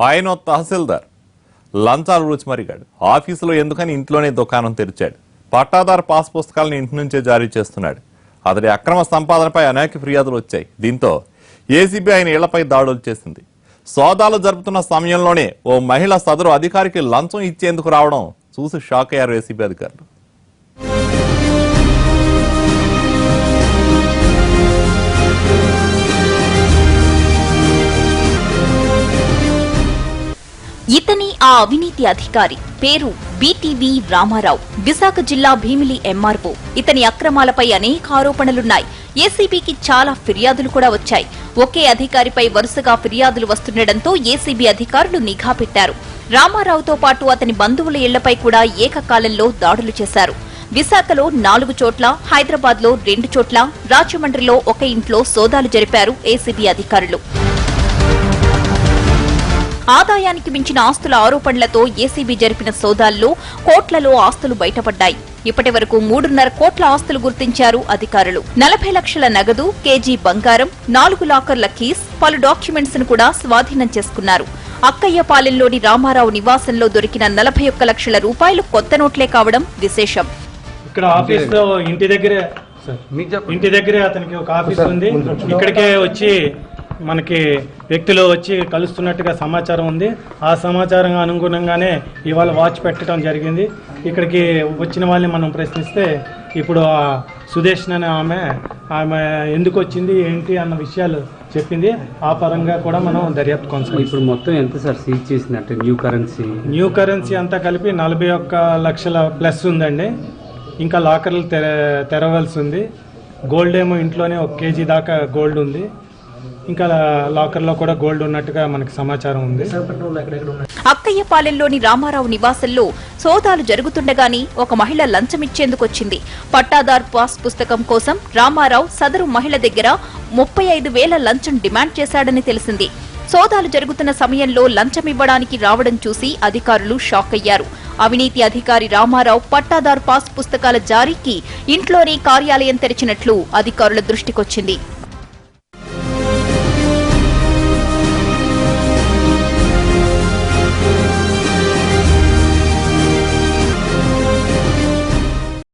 ఆయన తహసీల్దార్. లంచాలు రుచి మరిగాడు. ఆఫీసులో ఎందుకని ఇంట్లోనే దుకాణం తెరిచాడు. పట్టాదారు పాస్ పుస్తకాలను ఇంటి నుంచే జారీ చేస్తున్నాడు. అతడి అక్రమ సంపాదనపై అనేక ఫిర్యాదులు వచ్చాయి. దీంతో ఏసీబీ ఆయన ఇళ్ళపై దాడులు చేసింది. సోదాలు జరుపుతున్న సమయంలోనే ఓ మహిళ సదరు అధికారికి లంచం ఇచ్చేందుకు రావడం చూసి షాక్ అయ్యారు ఏసీబీ అధికారులు. ఇతని ఆ అవినీతి అధికారి పేరు బీటీవీ రామారావు. విశాఖ జిల్లా భీమిలి ఎంఆర్ఓ. ఇతని అక్రమాలపై అనేక ఆరోపణలున్నాయి. ఏసీబీకి చాలా ఫిర్యాదులు కూడా వచ్చాయి. ఒకే అధికారిపై వరుసగా ఫిర్యాదులు వస్తుండటంతో ఏసీబీ అధికారులు నిఘా పెట్టారు. రామారావుతో పాటు అతని బంధువుల ఇళ్ళపై కూడా ఏకకాలంలో దాడులు చేశారు. విశాఖలో నాలుగు చోట్ల హైదరాబాద్లో రెండు చోట్ల రాజమండ్రిలో ఒక ఇంట్లో సోదాలు జరిపారు ఏసీబీ అధికారులు. ఆదాయానికి మించిన ఆస్తుల ఆరోపణలతో ఏసీబీ జరిపిన సోదాల్లో కోట్లలో ఆస్తులు బయటపడ్డాయి. ఇప్పటి వరకు మూడున్నర కోట్ల ఆస్తులు గుర్తించారు అధికారులు. నలభై లక్షల నగదు కేజీ బంగారం నాలుగు లాకర్ల కీస్ పలు డాక్యుమెంట్స్ను కూడా స్వాధీనం చేసుకున్నారు. అక్కయ్యపాలెంలోని రామారావు నివాసంలో దొరికిన నలభై ఒక్క లక్షల రూపాయలు కొత్త నోట్లే కావడం విశేషం. ఇక్కడ ఆఫీస్ ఇంటి దగ్గరే ఇంటి దగ్గరే అతనికి ఒక ఆఫీస్ ఉంది. ఇక్కడికే వచ్చి మనకి వ్యక్తులు వచ్చి కలుస్తున్నట్టుగా సమాచారం ఉంది. ఆ సమాచారం అనుగుణంగానే ఇవాళ వాచ్ పెట్టడం జరిగింది. ఇక్కడికి వచ్చిన వాళ్ళని మనం ప్రశ్నిస్తే ఇప్పుడు ఆ సుదేశ్ అనే ఆమె ఆమె ఎందుకు వచ్చింది ఏంటి అన్న విషయాలు చెప్పింది. ఆ పరంగా కూడా మనం దర్యాప్తు కొనసాగిస్తాం. ఇప్పుడు మొత్తం ఎంత సార్ సీజ్ చేసినట్టు న్యూ కరెన్సీ? న్యూ కరెన్సీ అంతా కలిపి నలభై ఒక్క లక్షల ప్లస్ ఉందండి. ఇంకా లాకర్లు తెర తెరవలసి ఉంది. గోల్డ్ ఏమో ఇంట్లోనే ఒక కేజీ దాకా గోల్డ్ ఉంది. ఇంకా లాకర్లో కూడా గోల్డ్ ఉన్నట్టుగా మనకి సమాచారం ఉంది. అక్కయ్యపాలెంలోని రామారావు నివాసంలో సోదాలు జరుగుతుండగానే ఒక మహిళ లంచమిచ్చేందుకొచ్చింది పట్టాదార్ పాస్ పుస్తకం కోసం రామారావు సదరు మహిళ దగ్గర ముప్పై ఐదు వేల లంచం డిమాండ్ చేశాడని తెలిసింది. సోదాలు జరుగుతున్న సమయంలో లంచం ఇవ్వడానికి రావడం చూసి అధికారులు షాక్ అయ్యారు. అవినీతి అధికారి రామారావు పట్టాదార్ పాస్ పుస్తకాల జారీకి ఇంట్లోనే కార్యాలయం తెరిచినట్లు అధికారుల దృష్టికొచ్చింది.